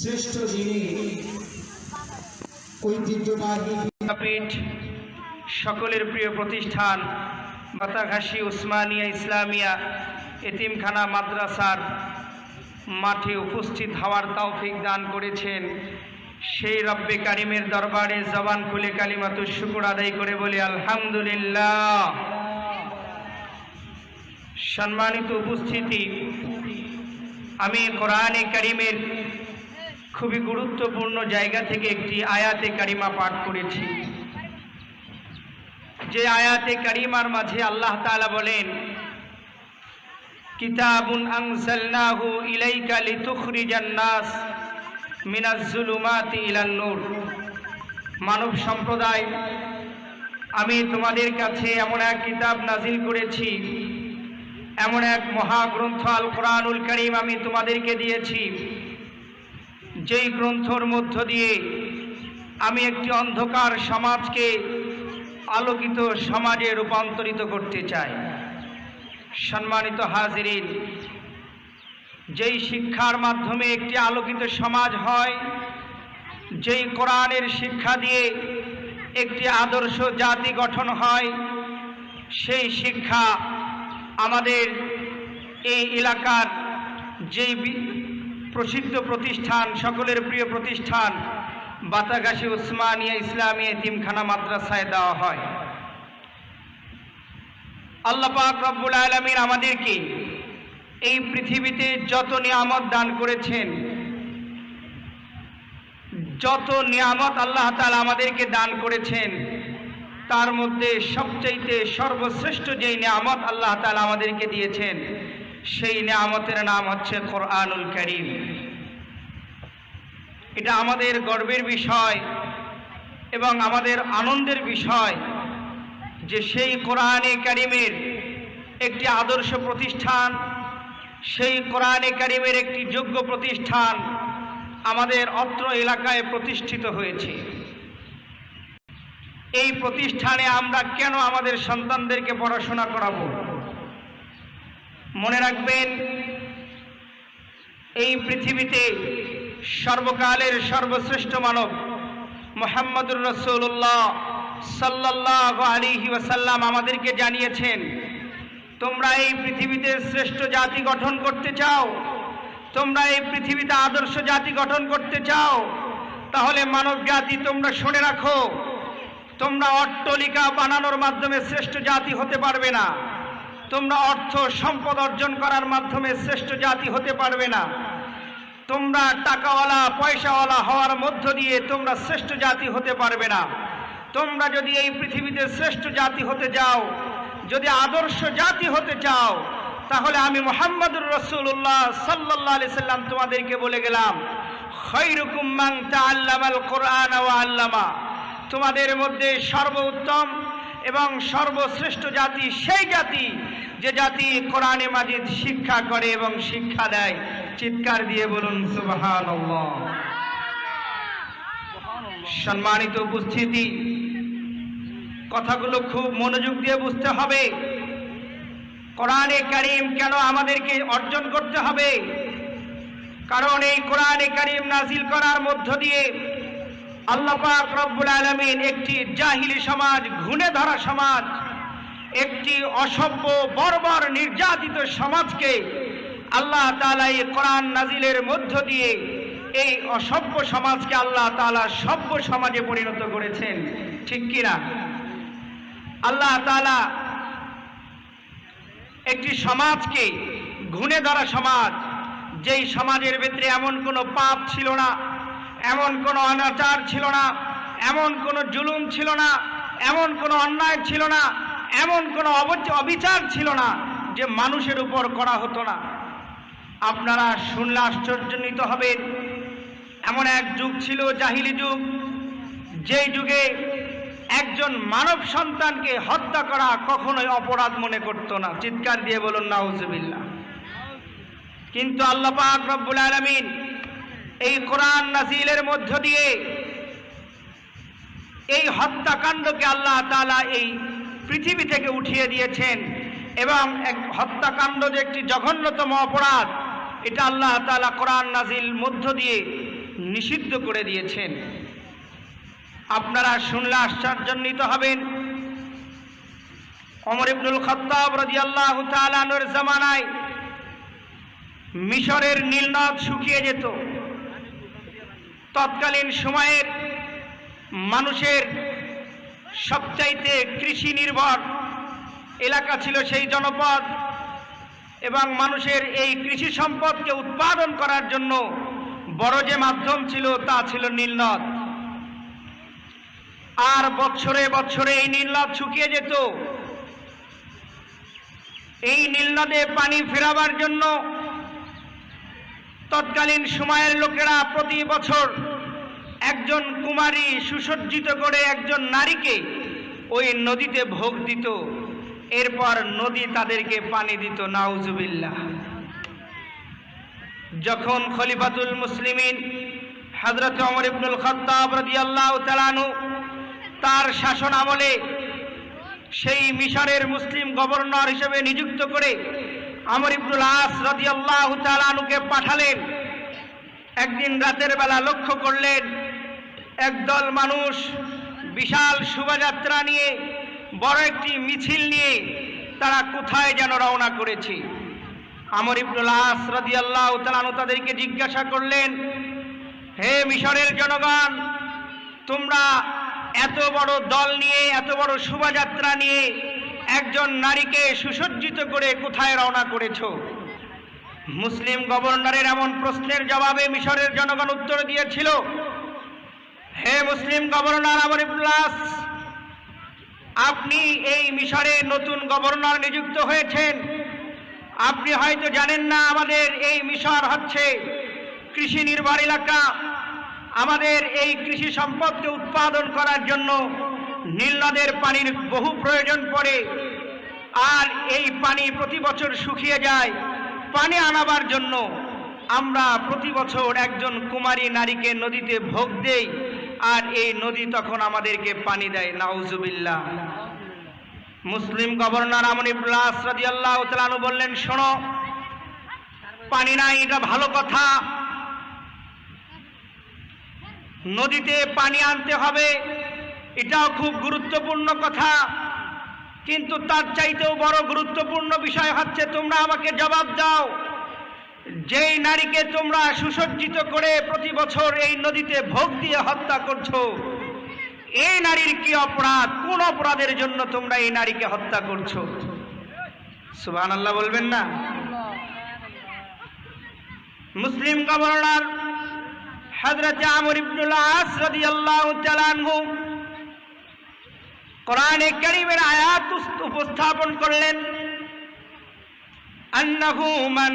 শ্রেষ্ঠ যিনি ঐতিহ্যবাহী সকলের প্রিয় প্রতিষ্ঠান বাতাঘাসি উসমানিয়া ইসলামিয়া এতিমখানা মাদ্রাসার মাঠে উপস্থিত হওয়ার তৌফিক দান করেছেন। সেই রব্বে কারিমের দরবারে জবান খুলে কালিমাতুর শুকুর আদায় করে বলি, আলহামদুলিল্লাহ। সম্মানিত উপস্থিতি, আমি কোরআনে কারিমের খুবই গুরুত্বপূর্ণ জায়গা থেকে একটি আয়াতে কারিমা পাঠ করেছি। যে আয়াতে কারিমার মাঝে আল্লাহ তাআলা বলেন, কিতাবুন আনজালনাহু ইলাইকা লিতুখরিজান নাস মিনাজ জুলুমাতি মানব সম্প্রদায়, আমি তোমাদের কাছে এমন এক কিতাব নাজিল করেছি, এমন এক মহাগ্রন্থ আল কোরআনুল করিম আমি তোমাদেরকে দিয়েছি। যেই গ্রন্থর মধ্য দিয়ে আমি একটি অন্ধকার সমাজকে আলোকিত সমাজে রূপান্তরিত করতে চাই। সম্মানিত হাজিরিন, যেই শিক্ষার মাধ্যমে একটি আলোকিত সমাজ হয়, যেই কোরআনের শিক্ষা দিয়ে একটি আদর্শ জাতি গঠন হয়, সেই শিক্ষা আমাদের এই এলাকার যেই প্রসিদ্ধ প্রতিষ্ঠান, সকলের প্রিয় প্রতিষ্ঠান বাতাগাসী উসমানিয়া ইসলামী এতিমখানা মাদ্রাসায় দেওয়া হয়। আল্লাহ পাক রব্বুল আলমিন আমাদেরকে এই পৃথিবীতে যত নিয়ামত দান করেছেন, যত নিয়ামত আল্লাহ তাআলা আমাদেরকে দান করেছেন, তার মধ্যে সবচাইতে সর্বশ্রেষ্ঠ যেই নিয়ামত আল্লাহ তাআলা আমাদেরকে দিয়েছেন সেই নিয়ামতের নাম হচ্ছে কোরআনুল করিম। এটা আমাদের গর্বের বিষয় এবং আমাদের আনন্দের বিষয় যে সেই কোরআনে কারিমের একটি আদর্শ প্রতিষ্ঠান, সেই কোরআনে কারিমের একটি যোগ্য প্রতিষ্ঠান আমাদের অত্র এলাকায় প্রতিষ্ঠিত হয়েছে। এই প্রতিষ্ঠানে আমরা কেন আমাদের সন্তানদেরকে পড়াশোনা করাবো? মনে রাখবেন, এই পৃথিবীতে সর্বকালের সর্বশ্রেষ্ঠ মানব মোহাম্মদুর রসুল্লাহ সাল্লাহ আলিহি ওয়াসাল্লাম আমাদেরকে জানিয়েছেন, তোমরা এই পৃথিবীতে শ্রেষ্ঠ জাতি গঠন করতে চাও? তোমরা এই পৃথিবীতে আদর্শ জাতি গঠন করতে চাও? তাহলে মানব জাতি তোমরা শুনে রাখো, তোমরা অট্টলিকা বানানোর মাধ্যমে শ্রেষ্ঠ জাতি হতে পারবে না। তোমরা অর্থ সম্পদ অর্জন করার মাধ্যমে শ্রেষ্ঠ জাতি হতে পারবে না। তোমরা টাকাওয়ালা, পয়সাওয়ালা হওয়ার মধ্য দিয়ে তোমরা শ্রেষ্ঠ জাতি হতে পারবে না। তোমরা যদি এই পৃথিবীতে শ্রেষ্ঠ জাতি হতে যাও, যদি আদর্শ জাতি হতে চাও, তাহলে আমি মোহাম্মদুর রসুল্লাহ সাল্লাহ আলি সাল্লাম তোমাদেরকে বলে গেলাম, খৈরুকুম মান তাআল্লামাল কোরআন আল্লামা। তোমাদের মধ্যে সর্বোত্তম এবং সর্বশ্রেষ্ঠ জাতি সেই জাতি যে জাতি কোরআনে মাজিদ শিক্ষা করে এবং শিক্ষা দেয়। চিৎকার দিয়ে বলুন সম্মানিত উপস্থিতি, কথাগুলো খুব মনোযোগ দিয়ে বুঝতে হবে। কোরআনে কারিম কেন আমাদেরকে অর্জন করতে হবে? কারণ এই কোরআনে কারিম নাজিল করার মধ্য দিয়ে আল্লাহ পাক রব্বুল আলামিন একটি জাহিলি সমাজ ঘুণে ধরা সমাজ, একটি অসভ্য, বর্বর, নির্যাতিত সমাজকে আল্লাহ তাআলা এই কোরআন নাজিলের মধ্য দিয়ে এই অসভ্য সমাজকে আল্লাহ তাআলা সভ্য সমাজে পরিণত করেছেন। ঠিক কিনা আল্লাহ তাআলা একটি সমাজকে ঘুণে ধরা সমাজ, যেই সমাজের ভিতরে এমন কোনো পাপ ছিল না এমন কোনো অনাচার ছিল না, এমন কোনো জুলুম ছিল না, এমন কোনো অন্যায় ছিল না, এমন কোনো অবচ- অবিচার ছিল না যে মানুষের উপর করা হতো না। আপনারা শুনলে আশ্চর্যান্বিত হবেন এমন এক যুগ ছিল, জাহিলি যুগ। যেই যুগে একজন মানব সন্তানকে হত্যা করা কখনোই অপরাধ মনে করতো না। চিৎকার দিয়ে বলুন, নাউজুবিল্লাহ। কিন্তু আল্লাহ পাক রব্বুল আলামিন এই কোরআন নাজিলের মধ্য দিয়ে এই হত্যাকাণ্ডকে আল্লাহ তাআলা এই পৃথিবী থেকে উঠিয়ে দিয়েছেন এবং এক হত্যাকাণ্ড যে একটি জঘন্যতম অপরাধ, এটা আল্লাহ তাআলা কোরআন নাজিল মধ্য দিয়ে নিষিদ্ধ করে দিয়েছেন। আপনারা শুনলে আশ্চর্যান্বিত হবেন। অমর ইবনুল খত্তাব রাদিয়াল্লাহু তাআলা আনহুর জামানায় মিশরের নীলনদ শুকিয়ে যেত। তৎকালীন সময়ের মানুষের সবচাইতে কৃষি নির্ভর এলাকা ছিল সেই জনপদ এবং মানুষের এই কৃষি সম্পদকে উৎপাদন করার জন্য বড় যে মাধ্যম ছিল তা ছিল নীলনদ। আর বছরে বছরে এই নীলনদ শুকিয়ে যেত। এই নীলনদে পানি ফেরাবার জন্য তৎকালীন সময়ের লোকেরা প্রতি বছর একজন কুমারী সুসজ্জিত করে একজন নারীকে ওই নদীতে ভোগ দিত। এরপর নদী তাদেরকে পানি দিত, নাউজুবিল্লাহ। যখন খলিফাতুল মুসলিমিন হজরত অমর ইবনুল খত্তাব রাদিয়াল্লাহু তাআলাহু তার শাসন আমলে সেই মিশরের মুসলিম গভর্নর হিসেবে নিযুক্ত করে আমর ইবনুল আস রাদিয়াল্লাহু তাআলাহুকে পাঠালেন। একদিন রাতের বেলা লক্ষ্য করলেন, একদল মানুষ বিশাল শোভাযাত্রা নিয়ে, বড় একটি মিছিল নিয়ে তারা কোথায় যেন রওনা করেছে। আমর ইবনুল আস আল্লাহ তাআলা তাদেরকে জিজ্ঞাসা করলেন, হে মিশরের জনগণ, তোমরা এত বড় দল নিয়ে, এত বড় শোভাযাত্রা নিয়ে একজন নারীকে সুসজ্জিত করে কোথায় রওনা করেছ? মুসলিম গভর্নরের এমন প্রশ্নের জবাবে মিশরের জনগণ উত্তর দিয়েছিল, হে মুসলিম গভর্নর আমর প্লাস আপনি এই মিশরে নতুন গভর্নর নিযুক্ত হয়েছেন। আপনি হয়তো জানেন না, আমাদের এই মিশর হচ্ছে কৃষি নির্ভর এলাকা। আমাদের এই কৃষি সম্পদকে উৎপাদন করার জন্য নীলনদের পানির বহু প্রয়োজন পড়ে। আর এই পানি প্রতি বছর শুকিয়ে যায়। পানি আনাবার জন্য আমরা প্রতি বছর একজন কুমারী নারীকে নদীতে ভোগ দেই। আর এই নদী তখন আমাদেরকে পানি দেয়। নাউজুবিল্লাহ। মুসলিম গভর্নর আমন ইবলাস রাদিয়াল্লাহু তাআলা বললেন, শোনো, পানি নাই, এটা ভালো কথা। নদীতে পানি আনতে হবে। এটাও খুব গুরুত্বপূর্ণ কথা। কিন্তু তার চাইতেও বড় গুরুত্বপূর্ণ বিষয় হচ্ছে, তোমরা আমাকে জবাব দাও। যেই নারীকে তোমরা সুসজ্জিত করে প্রতি বছর এই নদীতে ভোগ দিয়ে হত্যা করছ, এই নারীর কি অপরাধ? কোন অপরাধের জন্য তোমরা এই নারীকে হত্যা করছ? সুবহান আল্লাহ বলবেন না? মুসলিম গভর্নর হজরত আমর ইবনুল আস রাদিয়াল্লাহু তাআলা আনহু কোরআনে কারিমের আয়াত উপস্থাপন করলেন আন্নাহু মান